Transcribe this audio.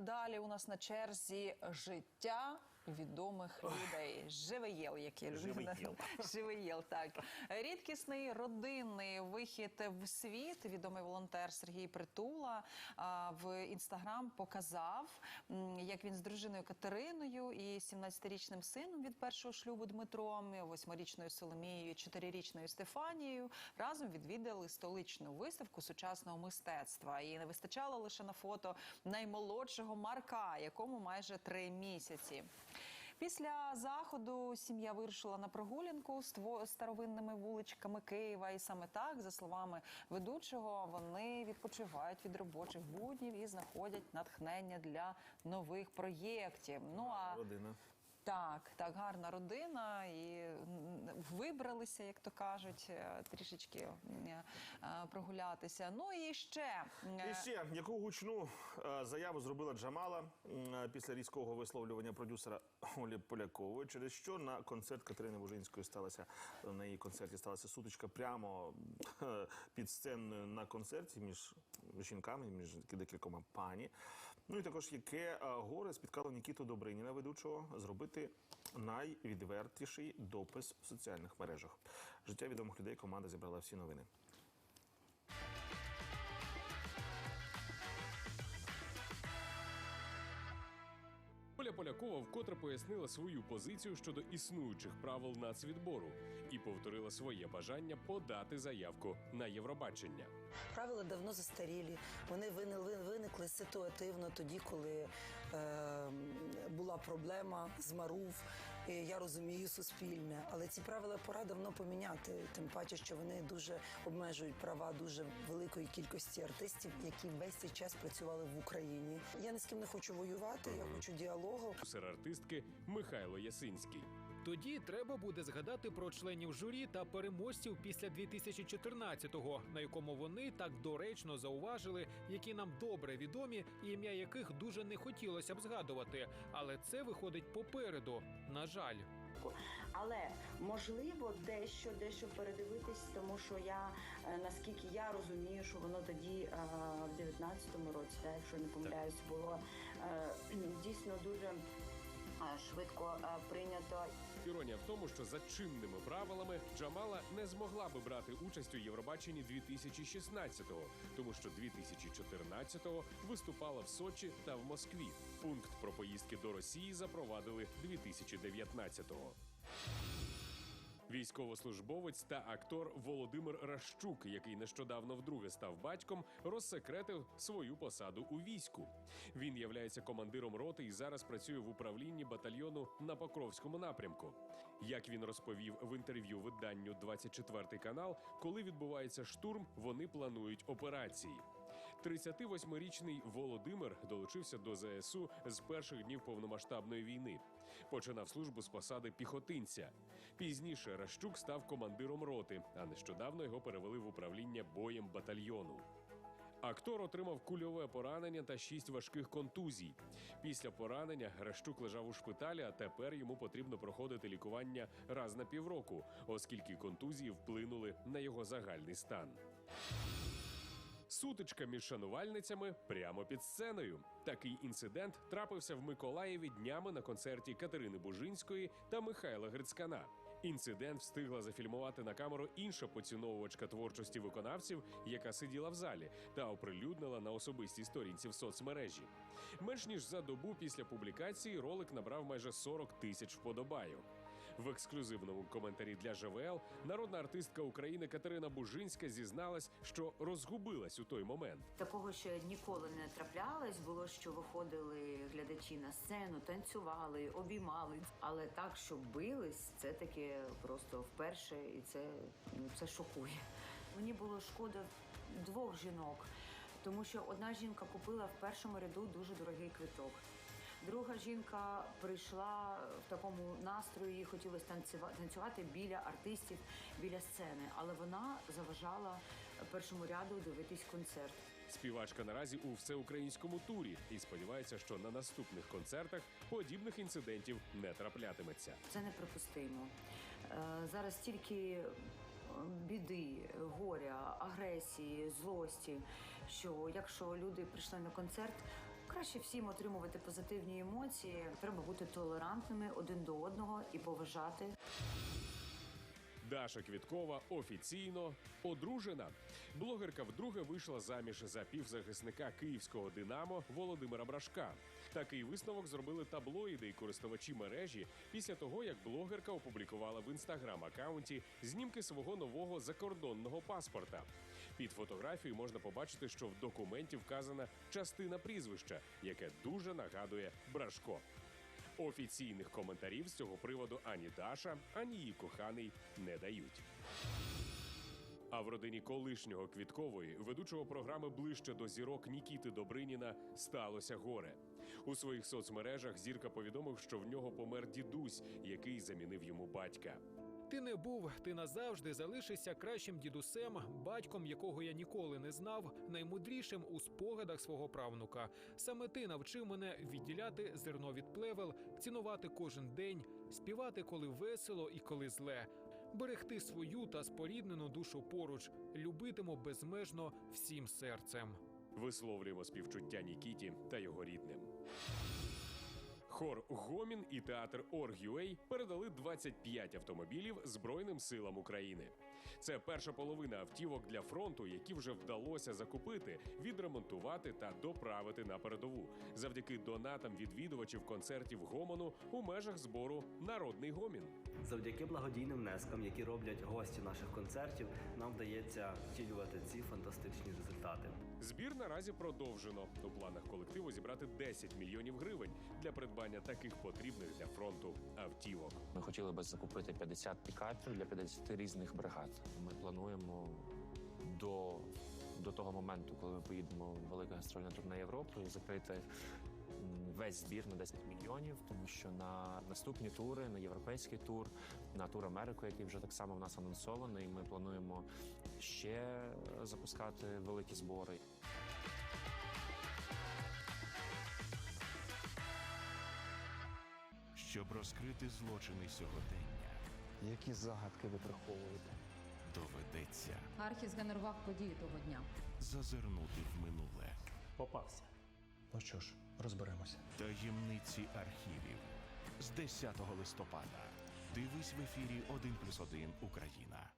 далі у нас на черзі життя відомих людей. Живеєл, як я люблю. Живеєл. Живеєл, так. Рідкісний родинний вихід в світ. Відомий волонтер Сергій Притула а, в інстаграм показав, як він з дружиною Катериною і 17-річним сином від першого шлюбу Дмитром, 8-річною Соломією, 4-річною Стефанією разом відвідали столичну виставку сучасного мистецтва. І не вистачало лише на фото наймолодшого Марка, якому майже три місяці. Після заходу сім'я вирушила на прогулянку з старовинними вуличками Києва. І саме так, за словами ведучого, вони відпочивають від робочих буднів і знаходять натхнення для нових проєктів. Ну а Родина. Так, так, гарна родина, і вибралися, як то кажуть, е, трішечки е, е, прогулятися. Ну і ще е, І ще яку гучну е, заяву зробила Джамала е, після різкого висловлювання продюсера Олі Полякової, через що на концерт Катерини Бужинської сталася на її концерті сталася сутичка прямо е, під сценою на концерті між жінками, між декількома пані. Ну і також яке е, горе спіткало Нікіту Добриніна, ведучого, зробити найвідвертіший допис в соціальних мережах. Життя відомих людей команда зібрала всі новини. Полякова вкотре пояснила свою позицію щодо існуючих правил нацвідбору і повторила своє бажання подати заявку на Євробачення. Правила давно застарілі. Вони виникли, виникли ситуативно тоді, коли е, була проблема з Марув. І я розумію суспільне, але ці правила пора давно поміняти. Тим паче, що вони дуже обмежують права дуже великої кількості артистів, які весь цей час працювали в Україні. Я ні з ким не хочу воювати, я хочу діалогу. Продюсер артистки Михайло Ясинський. Тоді треба буде згадати про членів журі та переможців після 2014-го, на якому вони так доречно зауважили, які нам добре відомі, і ім'я яких дуже не хотілося б згадувати. Але це виходить попереду. На жаль. Але можливо дещо дещо передивитись, тому що я е, наскільки я розумію, що воно тоді е, в 19-му році, так, якщо не помиляюсь, було е, дійсно дуже швидко прийнято. Іронія в тому, що за чинними правилами Джамала не змогла би брати участь у Євробаченні 2016-го, тому що 2014-го виступала в Сочі та в Москві. Пункт про поїздки до Росії запровадили 2019-го. Військовослужбовець та актор Володимир Ращук, який нещодавно вдруге став батьком, розсекретив свою посаду у війську. Він являється командиром роти і зараз працює в управлінні батальйону на Покровському напрямку. Як він розповів в інтерв'ю виданню 24 канал, коли відбувається штурм, вони планують операції. 38-річний Володимир долучився до ЗСУ з перших днів повномасштабної війни. Починав службу з посади піхотинця. Пізніше Ращук став командиром роти, а нещодавно його перевели в управління боєм батальйону. Актор отримав кульове поранення та шість важких контузій. Після поранення Гращук лежав у шпиталі, а тепер йому потрібно проходити лікування раз на півроку, оскільки контузії вплинули на його загальний стан. Сутичка між шанувальницями прямо під сценою. Такий інцидент трапився в Миколаєві днями на концерті Катерини Бужинської та Михайла Грицькана. Інцидент встигла зафільмувати на камеру інша поціновувачка творчості виконавців, яка сиділа в залі та оприлюднила на особистій сторінці в соцмережі. Менш ніж за добу після публікації ролик набрав майже 40 тисяч вподобайок. В ексклюзивному коментарі для ЖВЛ народна артистка України Катерина Бужинська зізналась, що розгубилась у той момент. Такого ще ніколи не траплялось. Було що виходили глядачі на сцену, танцювали, обіймали. Але так, що бились, це таке просто вперше, і це, ну, це шокує. Мені було шкода двох жінок, тому що одна жінка купила в першому ряду дуже дорогий квиток. Друга жінка прийшла в такому настрої, їй хотілося танцюва- танцювати біля артистів, біля сцени, але вона заважала першому ряду дивитись концерт. Співачка наразі у всеукраїнському турі і сподівається, що на наступних концертах подібних інцидентів не траплятиметься. Це неприпустимо. Е, Зараз стільки е, біди, горя, агресії, злості, що якщо люди прийшли на концерт, краще всім отримувати позитивні емоції. Треба бути толерантними один до одного і поважати. Даша Квіткова офіційно одружена. Блогерка вдруге вийшла заміж за півзахисника київського Динамо Володимира Брашка. Такий висновок зробили таблоїди і користувачі мережі після того, як блогерка опублікувала в інстаграм-акаунті знімки свого нового закордонного паспорта. Під фотографією можна побачити, що в документі вказана частина прізвища, яке дуже нагадує Брашко. Офіційних коментарів з цього приводу ані Даша, ані її коханий не дають. А в родині колишнього квіткової, ведучого програми ближче до зірок Нікіти Добриніна, сталося горе. У своїх соцмережах зірка повідомив, що в нього помер дідусь, який замінив йому батька. Ти не був, ти назавжди залишишся кращим дідусем, батьком, якого я ніколи не знав, наймудрішим у спогадах свого правнука. Саме ти навчив мене відділяти зерно від плевел, цінувати кожен день, співати, коли весело і коли зле, берегти свою та споріднену душу поруч, любитиму безмежно всім серцем. Висловлюємо співчуття Нікіті та його рідним. Хор Гомін і театр Оргюей передали 25 автомобілів Збройним силам України. Це перша половина автівок для фронту, які вже вдалося закупити, відремонтувати та доправити на передову завдяки донатам відвідувачів концертів гомону у межах збору Народний гомін. Завдяки благодійним внескам, які роблять гості наших концертів, нам вдається втілювати ці фантастичні результати. Збір наразі продовжено. У планах колективу зібрати 10 мільйонів гривень для придбання таких потрібних для фронту автівок. Ми хотіли би закупити 50 пікапів для 50 різних бригад. Ми плануємо до, до того моменту, коли ми поїдемо в велике гастрольне турне Європи, закрити весь збір на 10 мільйонів, тому що на наступні тури, на європейський тур, на тур Америку, який вже так само в нас анонсований. Ми плануємо ще е, запускати великі збори. Щоб розкрити злочини сьогодення, Які загадки ви приховуєте? доведеться Архі згенерував події того дня. зазирнути в минуле Попався. Ну що ж, розберемося. таємниці архівів з 10 листопада. Дивись в ефірі 1+,1 Україна.